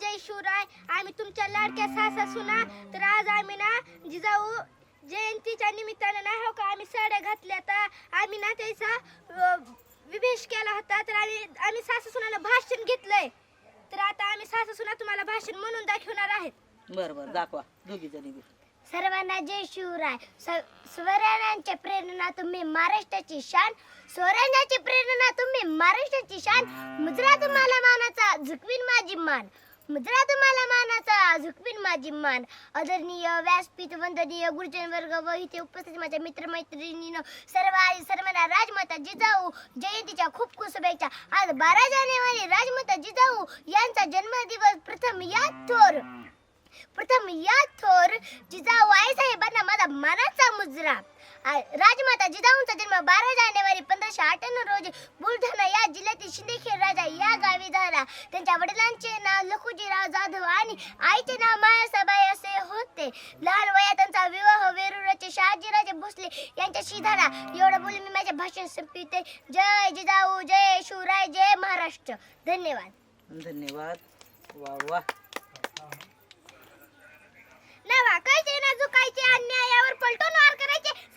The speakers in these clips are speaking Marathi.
जय शिवराय. आम्ही तुमच्या लाडक्या सासा सुना तर आज आम्ही ना जिजाऊ जयंतीच्या निमित्तानं नाही हो का आम्ही साड्या घातल्या तर आम्ही ना त्याचा अं, विवेश केला होता तर आम्ही आम्ही सासू सुनाला भाषण घेतलंय. तर आता आम्ही सासू सुना तुम्हाला भाषण म्हणून दाखवणार आहेत. बर बर दाखवा. दोघी जणी बी. सर्वांना जय शिवराय. स्वराज्यांच्या प्रेरणा तुम्ही महाराष्ट्राची शान. स्वराज्याची प्रेरणा तुम्ही महाराष्ट्राची शान. मुद्रा तुम्हाला मानाचा झुकवीन माझी मान. मित्रा तुम्हाला मानाचा झुकवीन माझी मान. आदरणीय व्यासपीठ वंदनीय गुरुजन वर्ग व इथे उपस्थित माझ्या मित्रमैत्रिणीनं सर्व सर्वांना राजमाता जिजाऊ जयंतीच्या खूप खूप शुभेच्छा. आज बारा जानेवारी राजमाता जिजाऊ यांचा जन्मदिवस. प्रथम या थोर प्रथम या थोर जिजाऊ आई साहेबांना माझा मानाचा मुजरा. राजमाता जिजाऊंचा जन्म बारा जानेवारी पंधराशे अठ्ठ्याण्णव रोजी बुलढाणा या जिल्ह्यातील शिंदेखेड राजा या गावी झाला त्यांच्या वडिलांचे नाव लखुजीराव जाधव आणि आईचे नाव मायासाबाई असे होते लहान वयात त्यांचा विवाह वेरूळचे शहाजीराजे भोसले यांच्याशी झाला एवढं बोलून मी माझे भाषण संपविते जय जिजाऊ जय शिवराय जय महाराष्ट्र धन्यवाद धन्यवाद वा वा ना वाकायचे ना झुकायचे अन्यायावर पलटून वार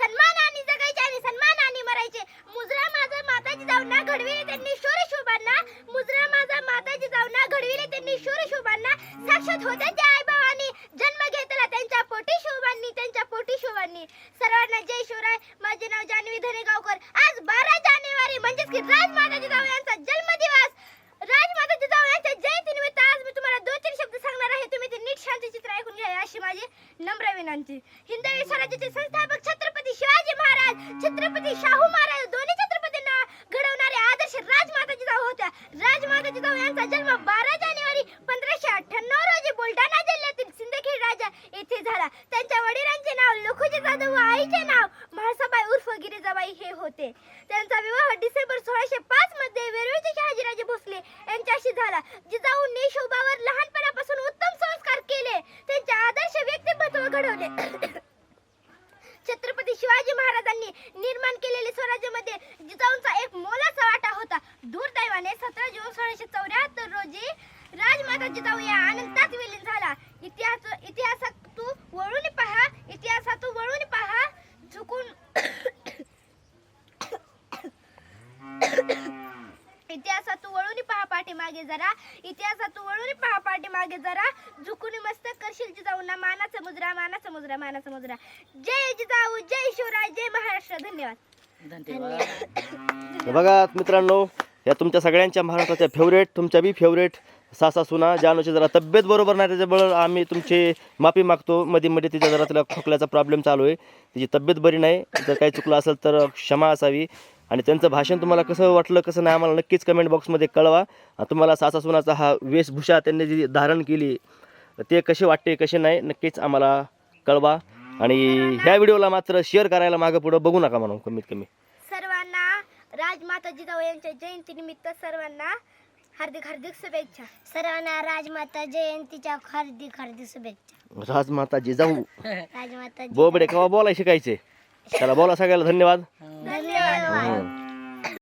सन्मानाने जगायचे आणि सन्मानाने मरायचे. मुजरा माझा माताजी जाऊना घडविले त्यांनी शूर शोभांना. मुजरा माझा माताजी जाऊना घडविले त्यांनी शूर शोभांना. साक्षात होत्या त्या आईबाबांनी. जन्म घेतला त्यांच्या पोटी शोभांनी त्यांच्या पोटी शोभांनी. सर्वांना जय शिवराय. माझे नाव जान्हवी धनेगावकर. आज बारा जानेवारी म्हणजेच की राजमाता जिजाऊ यांचा जन्मदिवस राजमाता जिजाऊ यांच्या जयंतीनिमित्त आज मी तुम्हाला दोन तीन शब्द सांगणार आहे तुम्ही ते नीट शांत चित्र ऐकून घ्या अशी माझी होती हिंदवी स्वराज्याचे संस्थापक छत्रपती शिवाजी महाराज छत्रपती शाहू महाराज दोन्ही छत्रपतींना घडवणारे आदर्श राजमाता जिजाऊ होत्या राजमाता जिजाऊ यांचा जन्म बारा जानेवारी पंधराशे अठ्ठ्याण्णव रोजी बुलढाणा जिल्ह्यातील सिंदखेड राजा येथे झाला त्यांच्या वडिलांचे नाव लखुजी जाधव व आईचे नाव म्हाळसाबाई उर्फ गिरिजाबाई हे होते त्यांचा विवाह डिसेंबर सोळाशे पाच मध्ये वेरूळचे शहाजीराजे भोसले यांच्याशी झाला जिजाऊंनी शोभावर लहानपणापासून उत्तम संस्कार केले त्यांचे आदर्श व्यक्तिमत्व घडवले छत्रपती शिवाजी महाराजांनी निर्माण केलेले स्वराज्यामध्ये जिजाऊंचा एक मोलाचा वाटा होता. दुर्दैवाने सतरा जून सोळाशे चौऱ्याहत्तर रोजी राजमाता जिजाऊ या अनंतात विलीन झाला. इतिहास इतिहासात तू वळून पहा इतिहासात तू वळून पहा झुकून इतिहासात तू वळून पहा पाठीमागे जरा इतिहासात तू वळून पहा पाठीमागे जरा झुकून मस्त मस्तक करशील जिजाऊंना मानाचा मुजरा मानाचा मुजरा मानाचा मुजरा जय जिजाऊ जय शिवराय जय महाराष्ट्र. धन्यवाद. धन्यवाद. बघा मित्रांनो या तुमच्या सगळ्यांच्या महाराष्ट्राच्या फेवरेट तुमच्या बी फेवरेट सासा सुना जानूची जरा तब्येत बरोबर नाही त्याच्यामुळं आम्ही तुमची माफी मागतो. मध्ये मध्ये तिच्या जरा तिला खोकल्याचा प्रॉब्लेम चालू आहे. तिची तब्येत बरी नाही. जर काही चुकलं असेल तर क्षमा असावी. आणि त्यांचं भाषण तुम्हाला कसं वाटलं कसं नाही आम्हाला नक्कीच कमेंट बॉक्समध्ये कळवा. तुम्हाला सासा सुनाचा हा वेशभूषा त्यांनी जी धारण केली ते कसे वाटते कसे नाही नक्कीच आम्हाला कळवा. आणि ह्या व्हिडिओला मात्र शेअर करायला मागं पुढं बघू नका म्हणून कमीत कमी. सर्वांना राजमाता जिजाऊ यांच्या जयंती निमित्त सर्वांना हार्दिक हार्दिक शुभेच्छा. सर्वांना राजमाता जयंतीच्या हार्दिक हार्दिक शुभेच्छा. राजमाता जिजाऊ राजमाता बोबडे केव्हा बोलाय शिकायचे? त्याला बोला सगळ्याला धन्यवाद. धन्यवाद.